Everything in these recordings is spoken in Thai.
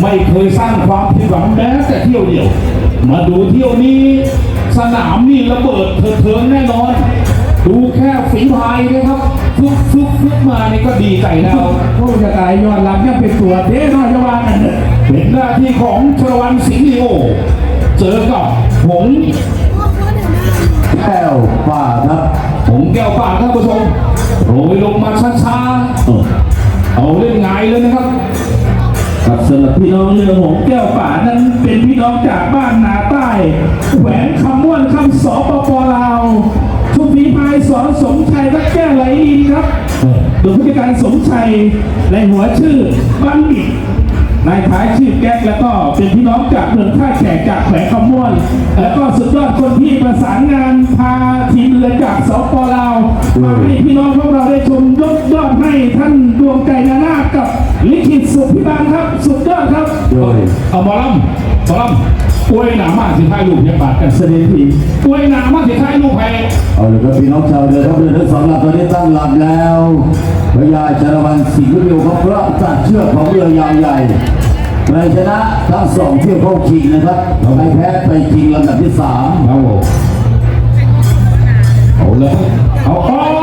ไม่เคยสร้างความผิดหวังแม้แต่เที่ยวเดียว มาดูเที่ยวนี้ สนามนี่ระเบิดเถิดเทิงแน่นอน ดูแค่ฝีพายนะครับฟุกฟุกฟุกมานี่ก็ดีใจแล้วผู้จะตายยอดลำยังเป็นตัวเด้น้อยจะว่ากันเถอะเป็นหน้าที่ของชรวันสิงห์ลีโอเจอกับหงแก้วป่าครับหงแก้วป่าท่านผู้ชมโรยลงมาช้าๆเออเอาเล่นไงายเลยนะครับ ครับสำหรับพี่น้องเรือหงแก้วป่านั้นเป็นพี่น้องจากบ้านนาใต้แหวนคำม่วนคำสปปลาวชุมพีพายสอนสมชัยรักแก้วไหลอินครับโดยผู้จัดการสมชัยในหัวชื่อบัณฑิตนายท้ายชื่อแก๊กแล้วก็เป็นพี่น้องจากเมืองท่าแขกจากแขวงคำม่วน แล้วก็สุดยอดคนที่ประสานงานพาทีมเรือจากสปลาวมาให้พี่น้องพวกเราได้ชมยกยอดให้ท่านดวงใจนานากับ ลิขิตสุขพิบาลครับ สุดยอดครับ โดยเอาหมอลำหมอลำอวยหนามากสิท้ายลูกยังบาดกันเสด็จพี่อวยหนามากสิท้ายลูกแพ้เอาเลยครับพี่น้องชาวเรือทัพเรือทั้งสองลำตอนนี้ตั้งลำแล้วพญาชาละวันสิงห์วิวเขาพระตัดเชือกของเรือยาวใหญ่ใครชนะทั้งสองเที่ยวเข้าชิงนะครับใครแพ้ไปชิงลำดับที่สามครับผมเอาเลยเอาเอามา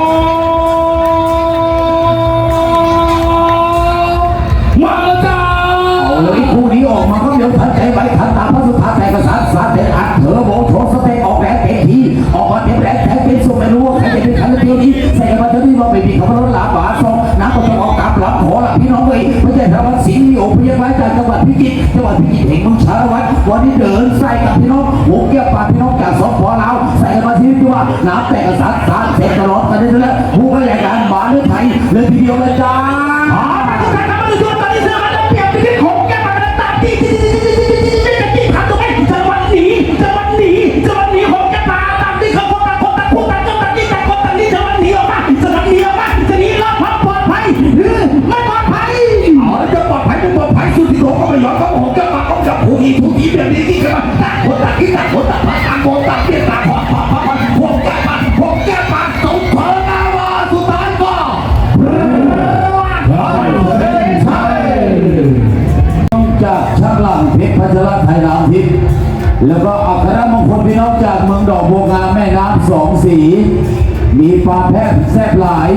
แซ่บหลาย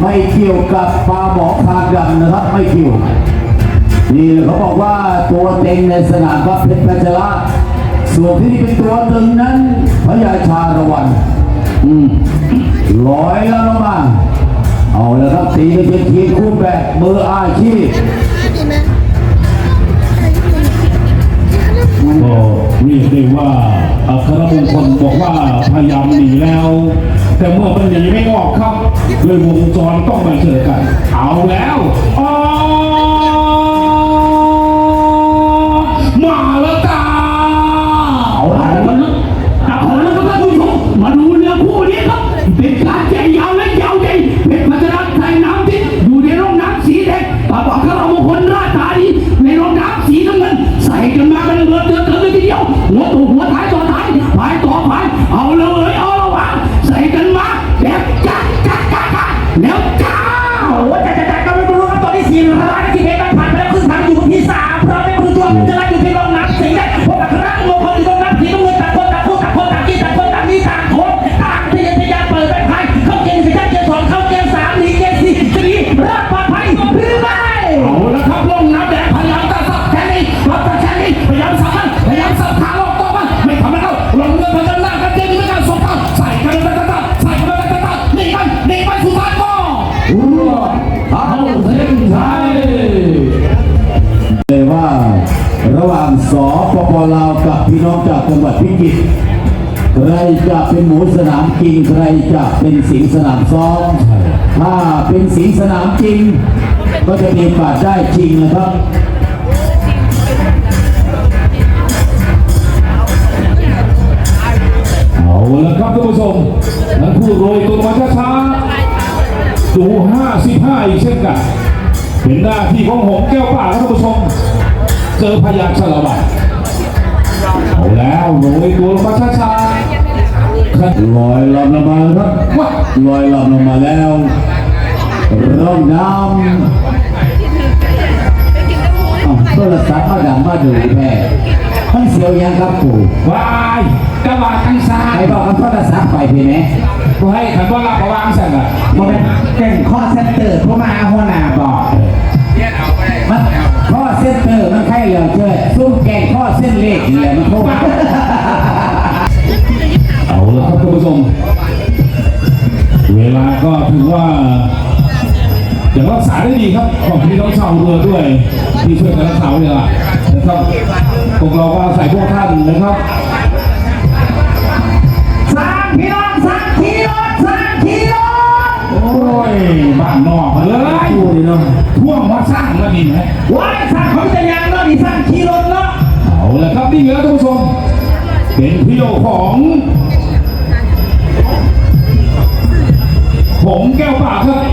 ไม่เกี่ยวกับปลาหมอคางดำนะครับไม่เกี่ยวนี่เขาบอกว่าตัวเต็งในสนามก็เพชรพัชระส่วนที่นี่เป็นตัวตึงนั้นพระยาชาละวันอืมร้อยแล้วลงมาเอาแล้วครับตีเป็นทีมคู่แบบมืออาชีพก็เรียกได้ว่าอัครมงคลบอกว่าพยายามหนีแล้ว แต่เมื่อมันหนีไม่ออกครับเลยวงจรต้องมาเจอกัน เอาแล้วอ๋อมาแล้วจ้าเอาละเอาละเอาละครับท่านผู้ชมมาดูเรือคู่นี้ครับเป็นการแข่ยาวและยาวใหญ่เพชรพัชรไทยน้ำทิพย์อยู่ในร่องน้ำสีแดงปาปากเรามงคลราชธานีในร่องน้ำสีน้ำเงินใส่กันมาเป็นเรือเตือนเตือนเลยทีเดียวหัวตัวหัวท้ายตอท้ ปลาวกับพี่น้องจากจังหวัดพิจิตรใครจะเป็นหมูสนามจริงใครจะเป็นสิงสนามซ้อมถ้าเป็นสิงสนามจริง ก็จะมีโอกาสได้จริงนะครับเอาละครับท่านผู้ชมทั้งคู่โรยตัวมาช้าๆดู55 อีกเช่นกัน เป็นหน้าที่ของหงแก้วป่าครับท่านผู้ชม เจอพยานชลวันเอา แล้วโรยตัวลงมาช้าๆครับลอยลำลงมาครับลอยลำลงมาแล้วร่องน้ำอ้าวโทรศัพท์มาดังมาดูแม่มันเสียวยังครับปู่วายกระบาดทางซ้าใครยบอกมันโทรศัพท์ไปพี่ไหมกูให้ขันว่ารับระวางสั่นอะมันเป็นแก่งข้อเซ็นเตอร์เข้ามาหัวหน้าบอกมันข้อ เส้นเตอร์มันใครเหลือเชื่อซุ้มแกงข้อเส้นเลขนี่แหละมันโทรมาเอาละครับคุณผู้ชม เวลาก็ถือว่ายังรักษาได้ดีครับ ของพี่น้องชาวเรือด้วย ที่ช่วยกันรักษาเวลานะครับพวกเราก็อาศัยพวกท่านนะครับ ดิเนาะท่วงมาสร้างแล้วนี่ไหมว้ายสร้างเขาจะยังเนาะนี่สร้างขี่รถเนาะเอาละครับนี่แล้วท่านผู้ชมเป็นเที่ยวของผมแก้วป่าครับ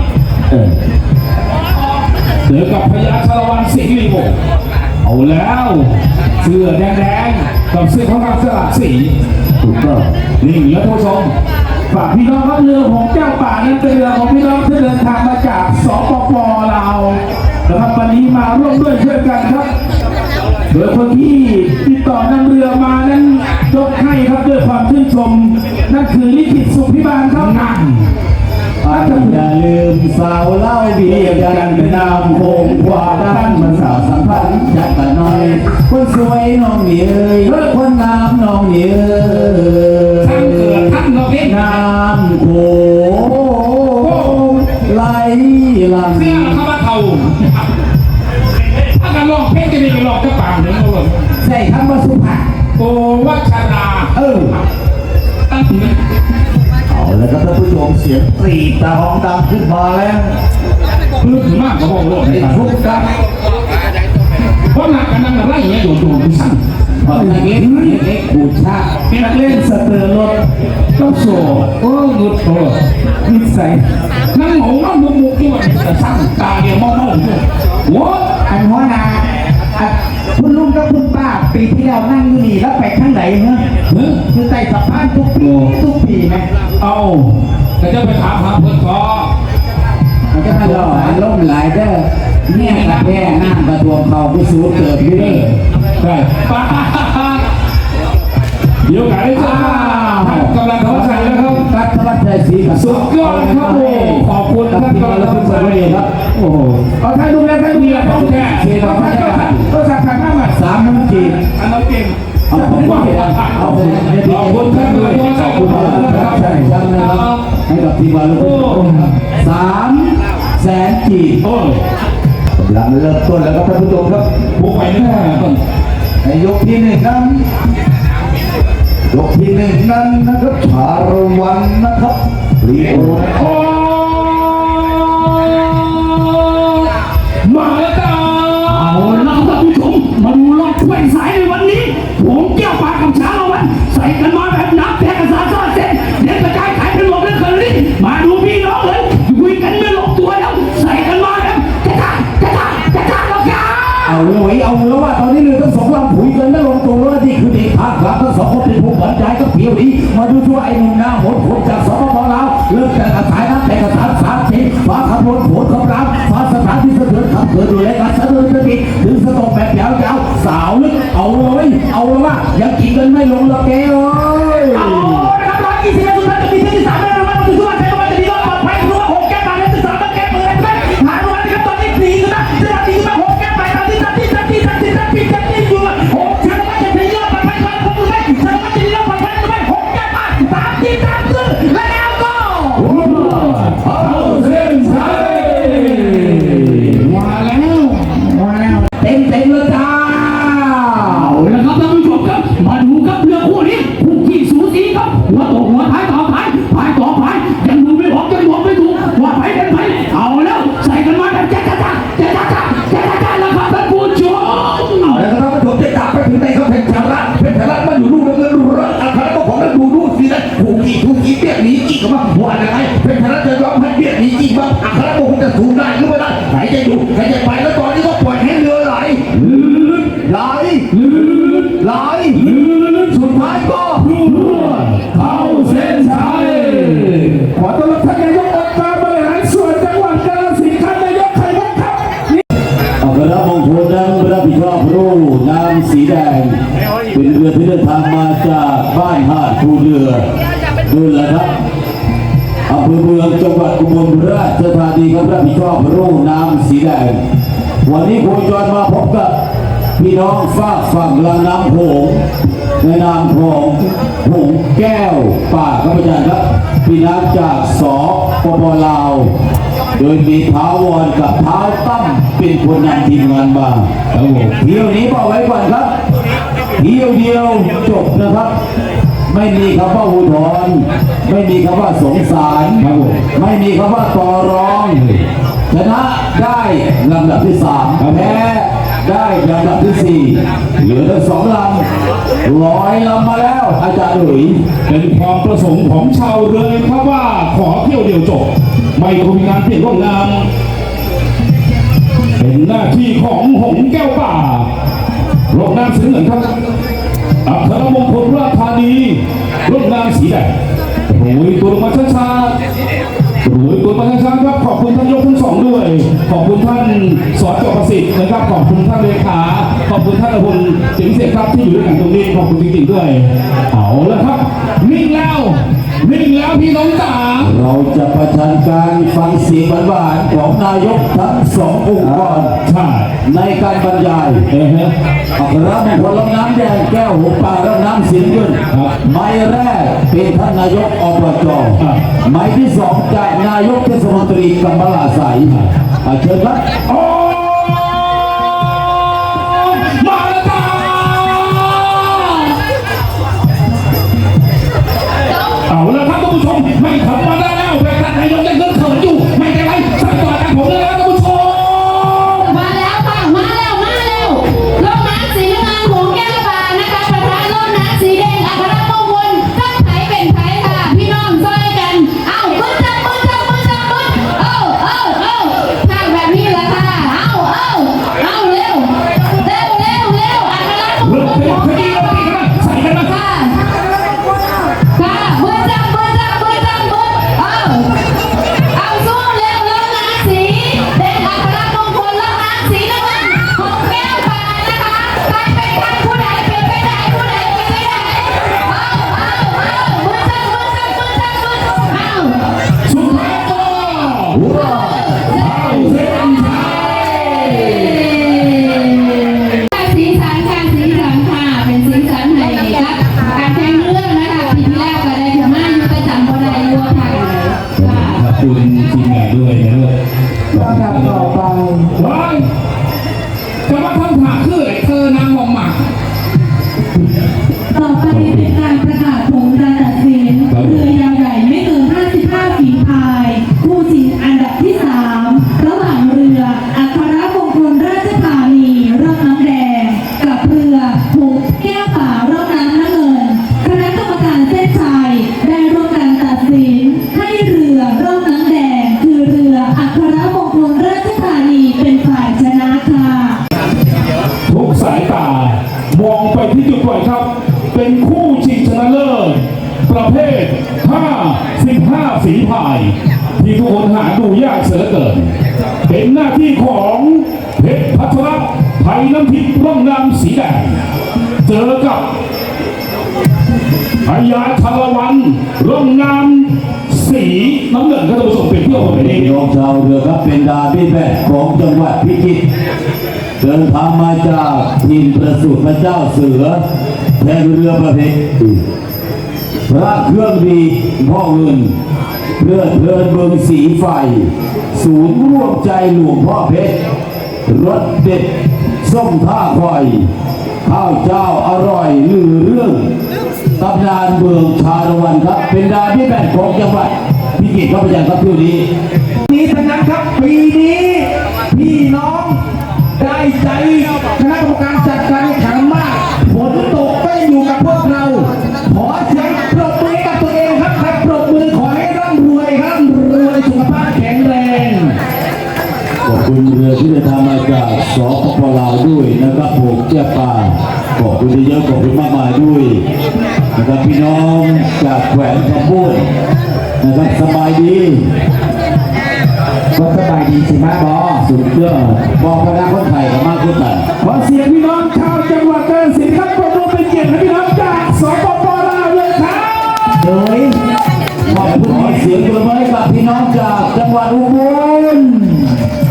เจอกับพญาชาลวันสิงห์ลีโบเอาแล้วเสื้อแดงๆกับเสื้อของเราสลับสีถูกต้องนี่แล้วท่านผู้ชม ฝากพี่น้องครับเรือของแก้วป่านั้นเป็นเรือของพี่น้องที่เดินทางมาจากสปปลาวนะครับวันนี้มาร่วมด้วยช่วยกันครับโดยคนที่ติดต่อนำเรือมานั้นยกให้ครับด้วยความชื่นชมนั่นคือลิขิตสุขพิบาลครับ นั่งอย่าลืมสาวเล่าเบียร์กันเป็นนามคงกว่าด้านมันสาวสัมพันธ์จักกันหน่อย คนสวยน้องเหนียคนงามน้องเหนียท่านเกิดท่านเราเองน้ำโขงไหลหลังเสื้อเข้ามาเท่าถ้ากันลองเพชรจะมีกันลองกระปังหนึ่งเขาเลยใส่คำว่าสุภาพโอวัชราเออตั้ง แล้วครับท่านผู้ชมเสียงปรีตาหองดังขึ้นมาแล้วลึกถึงมากกว่าบอกโลกในในการทุกครับเพราะหนักกันนั่งไล่อย่างเงี้ยโดดโดดสั่นเพราะนักเล็กเล็กขูดชาเป็นนักเล่นสเตอร์รถต้องโซ่โอ้หลุดโอ้นิสัยนั่งหงนั่งมุกมุกที่ว่าแต่สั่งตาเดียวมองมองอยู่ว้อันหัวหน้า คุณลุงกับคุณป้าปีที่แล้วนั่งอยู่นี่แล้วไปข้างไหนเนอะเฮ้ยคือใต้สะพานทุกปีทุกปีไหมเอาแต่จะไปถามหาเพื่อนคอมันก็ไม่รอดล่มหลายเด้อเนี่ยกระแพ้น้ำกระทวงเขาพิสูจน์เกิดอยู่เด้อได้ป้าเดี๋ยวไก่จ้าท่านกำลังเข้าใจแล้วครับกัดทวัชชัยศรีกับสุดยอดครับโอ้ขอบคุณท่านกำลังเข้าใจครับโอ้โหเอาท่านดูแลท่านดูแล เอาผมขอบคุณท่านเลยขอบคุณมากนครับใช่จังนะครับให้กับทีมงานลูกสามแสนจีบโอ้ยกำลังเริ่มต้นแล้วครับท่านผู้ชมครับบุกไปแน่ต้นในยกที่หนึ่งนั้นยกที่หนึ่งนั้นนะครับชาละวันนะครับรีโอมาแล้ว รอบถ้วยสายในวันนี้ผมแก้วปลากับช้างเอาไว้ใส่กันมาแบบน้ำแทงกระสาซ่าเส้นเด็กกระจายขายเป็นหมดเลยเคอรี่มาดูพี่น้องเลยคุยกันไม่ลงตัวแล้ว ใส่กันมาแบบกระจายกระจายกระจายแล้วกันเอาเลยเอาแล้วว่าตอนนี้เรือทั้งสองลำผุยกันไม่ลงตัวแล้วนี่คือเด็กภาคหลังทั้งสองคนเป็นผู้บรรยายก็เพียวดีมาดูช่วยไอ้หนุ่มหน้าโหดโหดจากสปปลาวเริ่มจากกระสายน้ำแต่กระสานสามสิฟ้าขับวนโหดของเราฟ้า สานที่สะเทือนขับเกิดดูแลการสะเทือนจะดีถึงสตอกแบบยาวๆสาวลึกเอาเลยเอาละว่ายังกินกันไม่ลงละแกเอ้ยเอาละครับร้อยยี่สิบเอ็ดสุดท้ายจะมีที่สามแล้วนะครับคือว่าใวันนี้โคจรมาพบกับพี่น้องฝากฝั่งลำน้ำโขงในนามของหงแก้วป่าครับอาจารย์ครับพี่น้ำจากสปปลาว โดยมีท้าวรกับท้าวตั้มเป็นคนนำทีมงานมาครับผมเที่ยวนี้บอกไว้ก่อนครับเที่ยวเดียวจบนะครับไม่มีคำว่าอุทธรณ์ไม่มีคำว่าสงสารครับผมไม่มีคำว่าต่อรอง ชนะได้ลำดับที่สามแพ้ได้ลำดับที่สี่เหลือทั้งสองลำร้อยลำมาแล้วอาจารย์หลุยเป็นความประสงค์ของชาวเรือครับว่าขอเที่ยวเดียวจบ ไม่ต้องมีงานเปลี่ยนร่องน้ำเป็นหน้าที่ของหงแก้วป่าร่องน้ำสีเหลืองครับอัครมงคลราชธานีร่องน้ำสีแดงโอ้ยตัวลงมาช้าๆ โอ้ยตัวประชาชนครับขอบคุณท่านยกทั้งสองด้วย ขอบคุณท่านสอจประสิทธิ์นะครับขอบคุณท่านเลขา อบคุณท่านอภุลเสียงเสียงครับที่อยู่ด้วยกันตรงนี้ขอบคุณจริงๆด้วยเอาละครับนิ่งแล้วนิ่งแล้วพี่น้องจ๋าเราจะประชันการฟังเสียงหวานๆของนายกทั้งสององค์กรใช่ในการบรรยายเออฮะอัครมงคลลำน้ำแดงแก้วหัวป่าลำน้ำสิงห์ยืนครับไม้แรกเป็นท่านนายกอบจครับไม้ที่สองจากนายกเทศมนตรีกำมะลาใสอะเชิญครับ ไม่ธรรมดาแล้วแต่ท่านายกยังเงินเขินอยู่ สีแดงเจอกับพญาชาละวันร่องน้ำสีน้ำเงินก็จะผสมเป็นเที่ยวคนนี้พี่น้องชาวเรือครับเป็นดาบี้แบกของจังหวัดพิจิตรเดินทางมาจากทีมประสูติพระเจ้าเสือแทนเรือประเภทพระเครื่องดีพ่อเงินเพื่อเพลินเบิงสีไฟ ศูนย์ร่วมใจหลวงพ่อเพชรรสเด็ด ส้มท่าคอย ข้าวเจ้าอร่อยลือเรื่องตำนานเมืองชาละวันครับ เป็นดาบี้แบกของจังหวัดพิจิตรครับอาจารย์ครับที่นี้นี้ทั้งนั้นครับปีนี้พี่น้องได้ใจคณะกรรมการจัดการแข่งขันมากฝนตกก็ยังอยู่กับพวกเราขอเสีย สปปลาวด้วยนะครับผมเจ้าป่าขอบคุณเยอะขอบคุณมากมายด้วยนะครับพี่น้องจากแขวงคำพูดนะครับสบายดีก็สบายดีสิมาบอสุดยอดบอกคณะคนไทยกับมากขึ้นกันขอเสียงพี่น้องชาวจังหวัดกาฬสินธุ์ครับปรบมือเป็นเกียรติให้พี่น้องจากสปปลาวเลยครับโดยขอบคุณขอเสียงปรบมือให้กับพี่น้องจากจังหวัดอุบล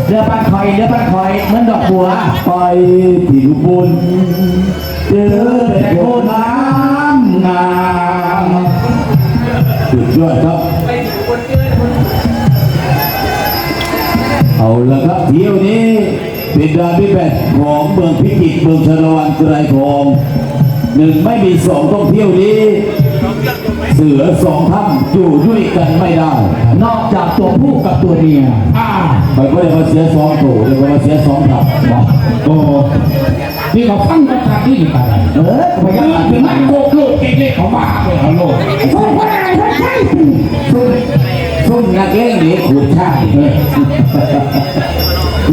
เรือบ้านคอยเรือบ้านคอยเหมือนดอกบัวไปที่อุบลเจอแต่แต่คโคนนน้ำงามสุดยอดครับเอาละครับเที่ยวนี้เป็นดาร์บี้แบทของเมืองพิจิตรเมืองชาละวันไกรทองหนึ่งไม่มีสองต้องเที่ยวนี้ เสือสองท่านอยู่ด้วยกันไม่ได้ นอกจากตัวผู้กับตัวเมียอ่าไปก็เลยมาเสียสองตัวเลยมาเสียสองทับบอกโอ้นี่เขาฟังกันทางที่นี่อะไรเออพคืยาอถึงมันโกกโลดเก่งๆเขาบ้าเลยเขาโลดซุ่มซุ่มนักเล่นนี่ขุดชาติเออ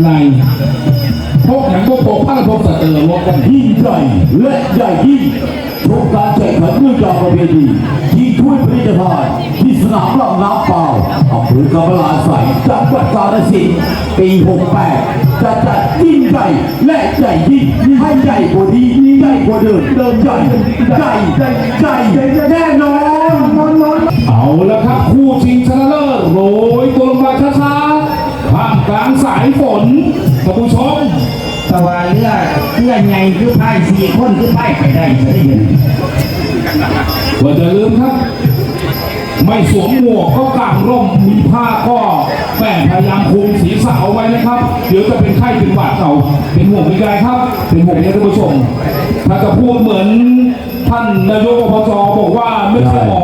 ในพวกหนังพวกโปกผ้าพวกสเตอร์รวมกันยิ่งใหญ่และใหญ่ยิ่ง ทุกการแข่งขันด้วยจากประเพณีที่ถ้วยพระราชทานที่สนามลำน้ำเปล่าอำเภอกำมะลาใสจังหวัดกาฬสินธุ์ปี 68 จะจัดยิ่งใหญ่และใหญ่ยิ่งให้ใหญ่กว่านี้ใหญ่กว่าเดิมเดิมใหญ่ใหญ่ใหญ่แน่นอนเอาละครับคู่ชิงชนะเลิศโรยตัวลงมาช้าๆท่ามกลางสายฝนท่านผู้ชม แต่ว่าเรือเรือใหญ่คือพายสี่คนคือพายไปได้จะได้ยินว่าจะลืมครับ ไม่สวมหมวกก็กางร่มมีผ้าก็แฝงพยายามคุมศีรษะเอาไว้นะครับ เดี๋ยวจะเป็นไข้เป็นหวัดเอาเป็นห่วงเป็นใยครับ เป็นห่วงเนี่ยท่านผู้ชมถ้าจะพูดเหมือนท่านนายกอบจบอกว่าไม่ใช่หมอ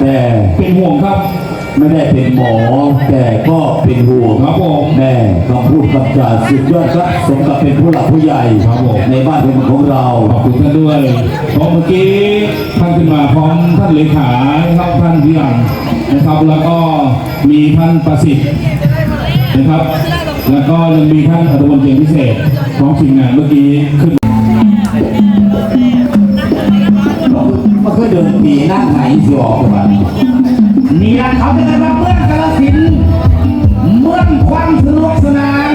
แต่เป็นห่วงครับ ไม่ได้เป็นหมอ แต่ก็เป็นห่วงครับผมแม่คำพูดคำจาสุดยอดครับสมกับเป็นผู้หลักผู้ใหญ่ครับผม ในบ้านเป็นเมืองของเราขอบคุณท่านด้วยเพราะเมื่อกี้ท่านขึ้นมาพร้อมท่านเลขานะครับท่านพี่อังนะครับ แล้วก็มีท่านประสิทธิ์นะครับ แล้วก็ยังมีท่านอัตวันเกียรติพิเศษของทีมงานเมื่อกี้ขึ้นมันก็เดินปีหน้าไหนสิออกมา นี่ละเขาเป็นอะไรเมืองกาฬสินเมืองความสนุกสนาน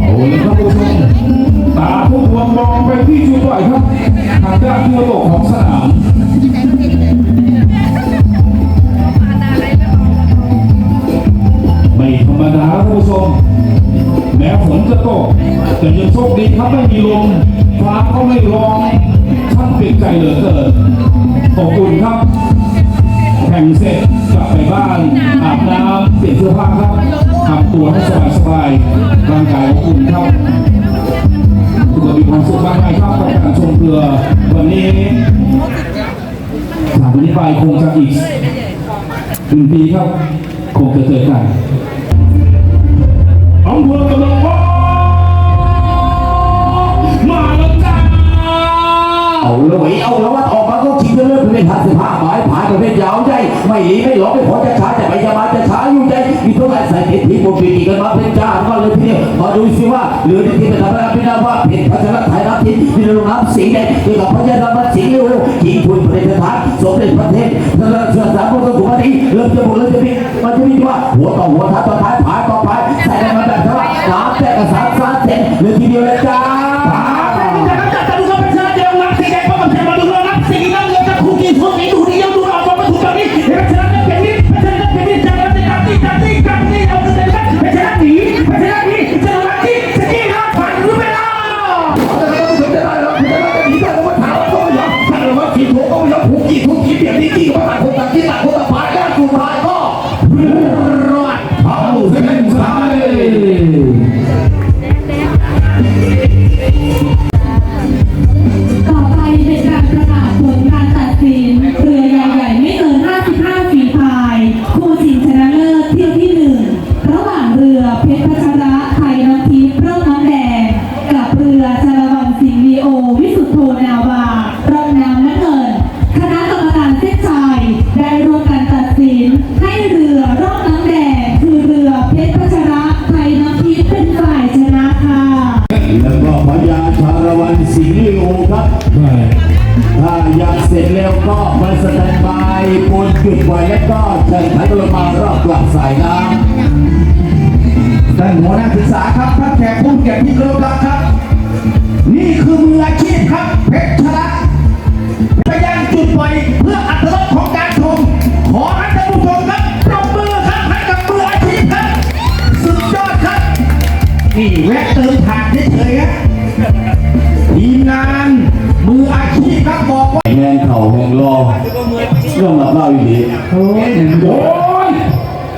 โอ้ยครับทุกท่านตาทุกดวงมองไปที่จุดไหวครับทางด้านที่ตกของสนามไม่ธรรมดาผู้ชมแม้ฝนจะตกแต่ยังโชคดีครับไม่มีลมฟ้าก็ไม่ร้อง ช่างเปลี่ยนใจเหลือเกินอบอุ่นครับแข่งเสร็จกลับไปบ้านอาบน้ำเปลี่ยนเสื้อผ้าครับทำตัวให้สบายๆร่างกายอบอุ่นครับคุณจะมีความสุขมากไหมครับกับการชมเรือวันนี้จากวันนี้ไปคงจะอีกหนึ่งปีครับ คงจะเจอกันอำเภอ เอาเลยเอาแล้ววัดออกมาก็ชิงเรื่องเป็นพันสิบห้าหมายผ่านประเภทยาวใหญ่ไม่หลีไม่หลอกไม่ขอจะช้าแต่ไม่จะมาจะช้าอยู่ใจมีตัวไหนใส่เทปทีบนปีกันมาเป็นจ้าก็เลยทีเดียวมาดูสิว่าเหลือในทีมเป็นธรรมดาเป็นาว่าเพชรพัชรไทยรัฐทินมีลงน้ำสีแดงเกี่ยวกับพญานาคสีเหลืองยิงทุนประเทศไทยสมเด็จพระเทพนั่นแหละเสือสามคนก็ถูกมาดีเริ่มจะบุกเริ่มจะพิมันจะมีว่าหัวต่อหัวท้ายต่อท้ายผายต่อผายใส่กันมาแบบว่าน้ำแต่กระสานสานเซนเหลือทีเดียวเลยจ้า เอ ให้เรือรอบน้ำแดงคือเรือเพชรพัชระไทยน้ำพิษเป็นฝ่ายชนะค่ะแล้วก็พญาชารวันสิงห์ลโอครับถ้าอยากเสร็จแล้วก็มาสแตนบายบขึ้นไว้แล้วก็เชิญพันลมารอบกลับสายน้ำด้านหัวหน้าศึกษาครับท่านแขกผู้เก่ที่เคารพรัครับ นี่คือมืออาชีพครับเพชรชระ ก็ยอมรับเล่าอีกทีโอ้ย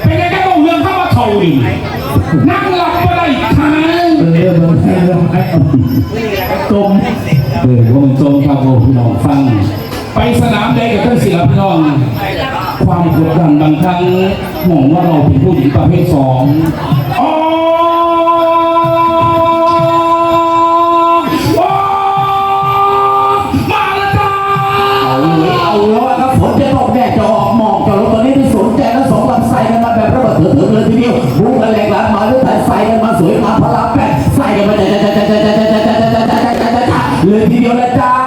เป็นไงก็ต้องเรื่องเข้ามาเข่าดีนั่งหลับไปได้ทางเรื่องมันเรื่องตรงเออผมตรงครับผมพี่น้องฟัง ไปสนามแดงกับท่านศิลป์พี่น้องความกดดันบางครั้งมองว่าเราเป็นผู้หญิงประเภทสอง le violette